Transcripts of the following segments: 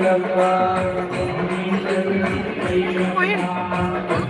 Thank you.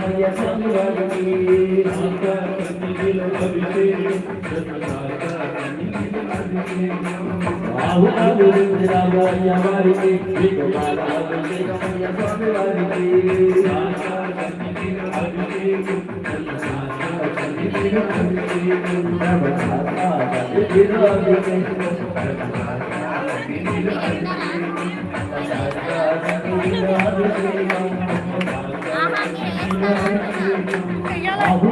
అభయ సంగీ రామయ్య వారికి Thank you.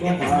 పైకెట్టి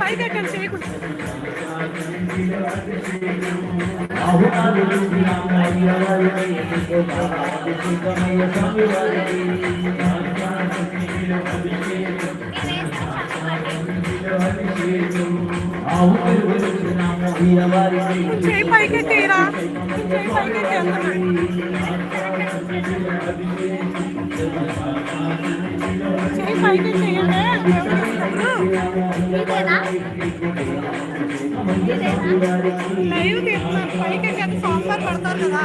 పైకెట్టండి చేయకుండా చేయి లైవ్ తీస్తున్నాను పైకెట్టి కదా.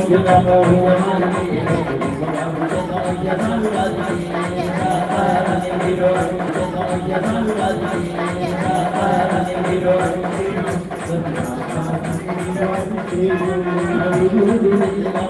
చేసుకోమని ఆ,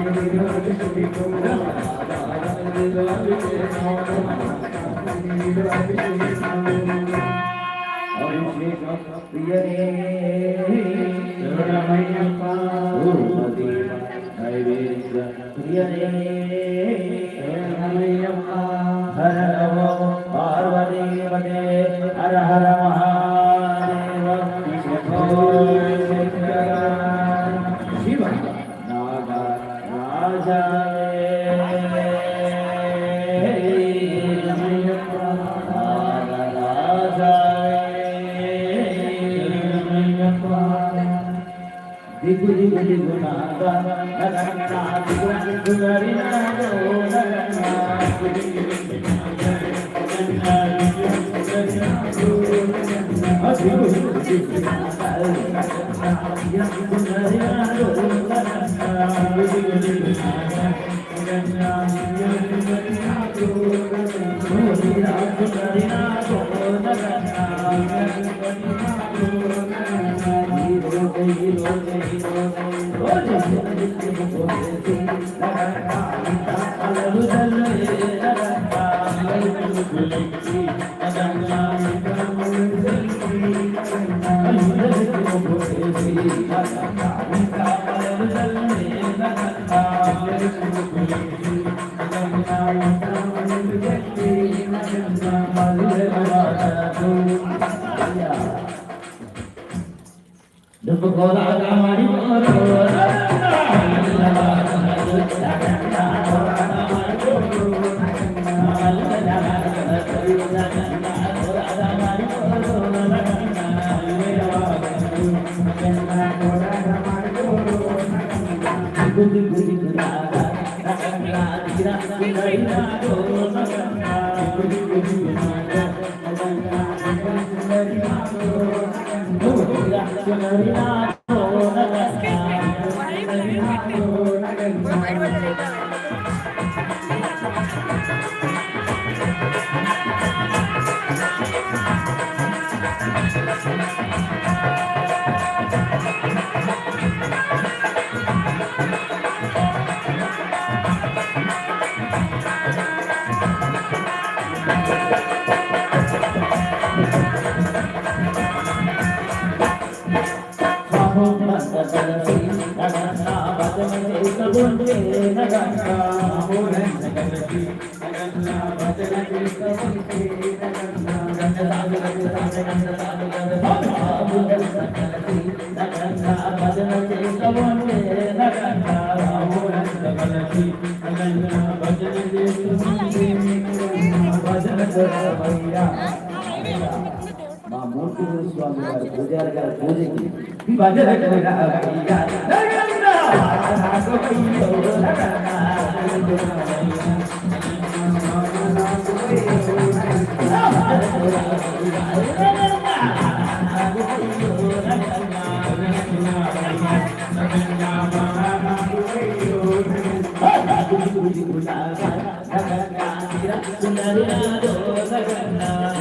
ಪ್ರಿಯರೇ ಹರ ನಮಯ್ಯಪ್ಪ ಹರ ನಮೋ We're right where మా మూర్తి స్వామి గారు పూజారి గారి పూజకి భజన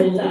విఠలో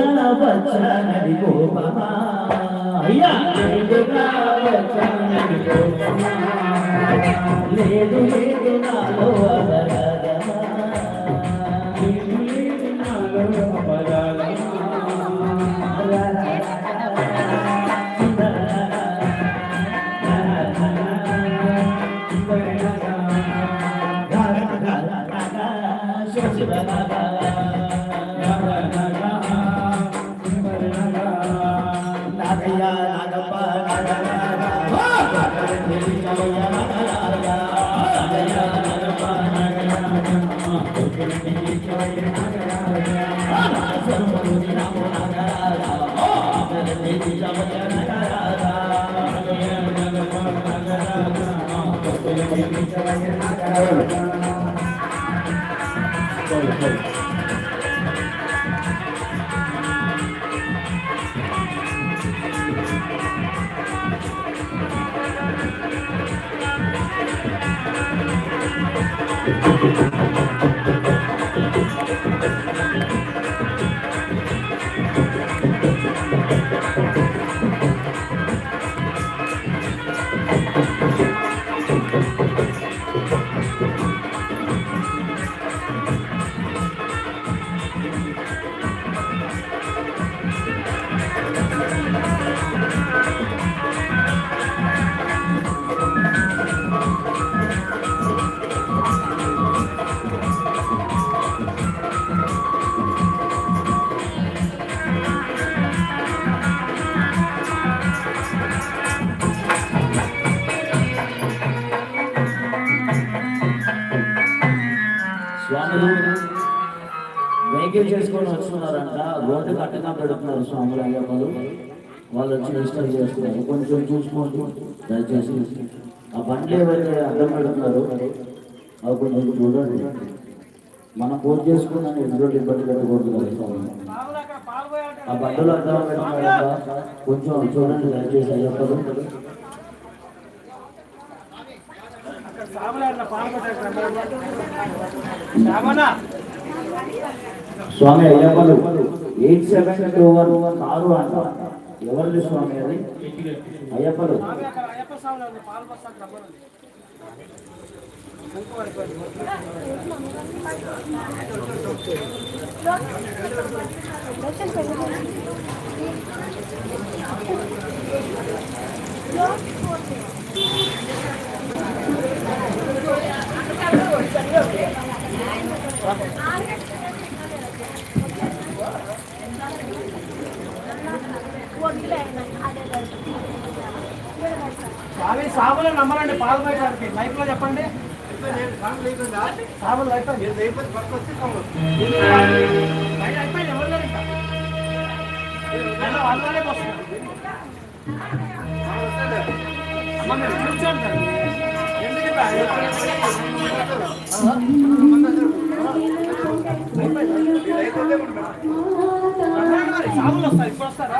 లేదుగా గోపమా. అయ్యా లేదుగా వచ్చనది గోపమా. లేదు లేదు నాలో అదర లేదు లేదు నాలో Thank కొంచెం చూసుకోండి. దయచేసి ఆ బండ్లు ఏవైతే అడ్డం పెడుతున్నారు అవి కొంచెం చూడండి. మనం పూజ చేసుకున్నాను ఎదురు ఇబ్బంది పెట్టకూడదు ఆ బండ్లు అడ్డం పెడుతున్నారంట కొంచెం చూడండి దయచేసి అయ్యప్పదు స్వామి అయ్యప్పలు eight seven two one car అంట ఎవరిది స్వామి అది? అయ్యప్పలు. స్వామి సాగులు నమ్మరండి పాలు పోయడానికి లైఫ్లో చెప్పండి. సాగులు లైఫ్ అయిపోయింది ఎవరు వాళ్ళనే కూర్చోండి. ఎందుకు సాగులు వస్తాయి ఇప్పుడు వస్తారా